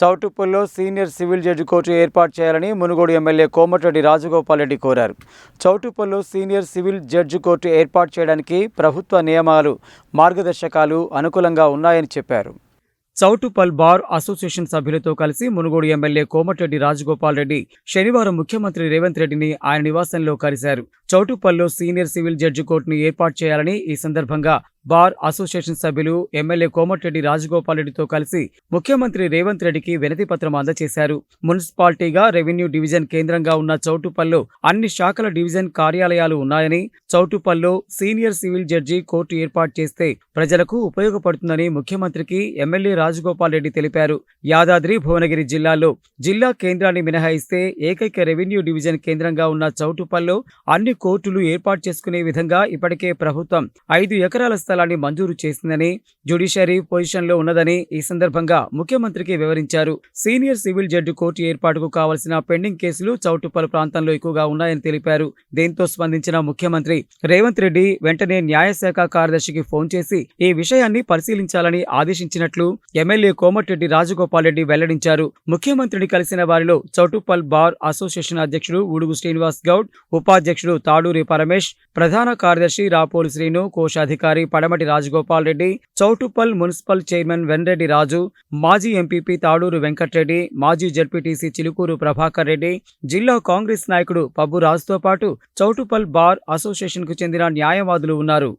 చౌటుప్పల్లో senior civil judge court ఏర్పాటు చేయాలని Munugode MLA Komatireddy Rajagopal Reddy కోరారు. చౌటుప్పల్లో సీనియర్ సివిల్ జడ్జి కోర్టు ఏర్పాటు చేయడానికి ప్రభుత్వ నియమాలు మార్గదర్శకాలు అనుకూలంగా ఉన్నాయని చెప్పారు. చౌటుపల్ బార్ అసోసియేషన్ సభ్యులతో కలిసి మునుగోడు ఎమ్మెల్యే కోమటిరెడ్డి రాజగోపాల్ రెడ్డి శనివారం ముఖ్యమంత్రి రేవంత్ రెడ్డిని ఆయన నివాసంలో కలిశారు. చౌటుపల్లో సీనియర్ సివిల్ జడ్జి కోర్టును ఏర్పాటు చేయాలని ఈ సందర్భంగా బార్ అసోసియేషన్ సభ్యులు ఎమ్మెల్యే కోమటిరెడ్డి రాజగోపాల్ రెడ్డితో కలిసి ముఖ్యమంత్రి రేవంత్ రెడ్డికి వినతి పత్రం అందజేశారు. మున్సిపాలిటీగా రెవెన్యూ డివిజన్ కేంద్రంగా ఉన్న చౌటుపల్లో అన్ని శాఖల డివిజన్ కార్యాలయాలు ఉన్నాయని చౌటుపల్లో సీనియర్ సివిల్ జడ్జి కోర్టు ఏర్పాటు చేస్తే ప్రజలకు ఉపయోగపడుతుందని ముఖ్యమంత్రికి ఎమ్మెల్యే రాజగోపాల్ రెడ్డి తెలిపారు. యాదాద్రి భువనగిరి జిల్లాలో జిల్లా కేంద్రాన్ని మినహాయిస్తే ఏకైక రెవెన్యూ డివిజన్ కేంద్రంగా ఉన్న చౌటుపల్లో అన్ని కోర్టులు ఏర్పాటు చేసుకునే విధంగా ఇప్పటికే ప్రభుత్వం ఐదు ఎకరాల స్థలాన్ని మంజూరు చేసిందని జ్యుడిషియరీ పొజిషన్లో ఉన్నదని ఈ సందర్భంగా ముఖ్యమంత్రికి వివరించారు. సీనియర్ సివిల్ జడ్జి కోర్టు ఏర్పాటుకు కావలసిన పెండింగ్ కేసులు చౌటుప్పల్ ప్రాంతంలో ఎక్కువగా ఉన్నాయని తెలిపారు. దీంతో స్పందించిన ముఖ్యమంత్రి రేవంత్ రెడ్డి వెంటనే న్యాయశాఖ కార్యదర్శికి ఫోన్ చేసి ఈ విషయాన్ని పరిశీలించాలని ఆదేశించినట్లు ఎమ్మెల్యే కోమటిరెడ్డి రాజగోపాల్ రెడ్డి వెల్లడించారు. ముఖ్యమంత్రిని కలిసిన వారిలో చౌటుప్పల్ బార్ అసోసియేషన్ అధ్యక్షుడు ఉడుగు శ్రీనివాస్ గౌడ్ ఉపాధ్యక్షుడు తాడూరి పరమేష్ ప్రధాన కార్యదర్శి రాపోలి శ్రీను కోశాధికారి పడమటి రాజగోపాల్ రెడ్డి చౌటుప్పల్ మున్సిపల్ చైర్మన్ వెన్రెడ్డి రాజు మాజీ ఎంపీపీ తాడూరు వెంకట్రెడ్డి మాజీ జడ్పీటీసీ చిలుకూరు ప్రభాకర్ రెడ్డి జిల్లా కాంగ్రెస్ నాయకుడు పబ్బు రాజుతో పాటు చౌటుపల్ బార్ అసోసియేషన్కు చెందిన న్యాయవాదులు ఉన్నారు.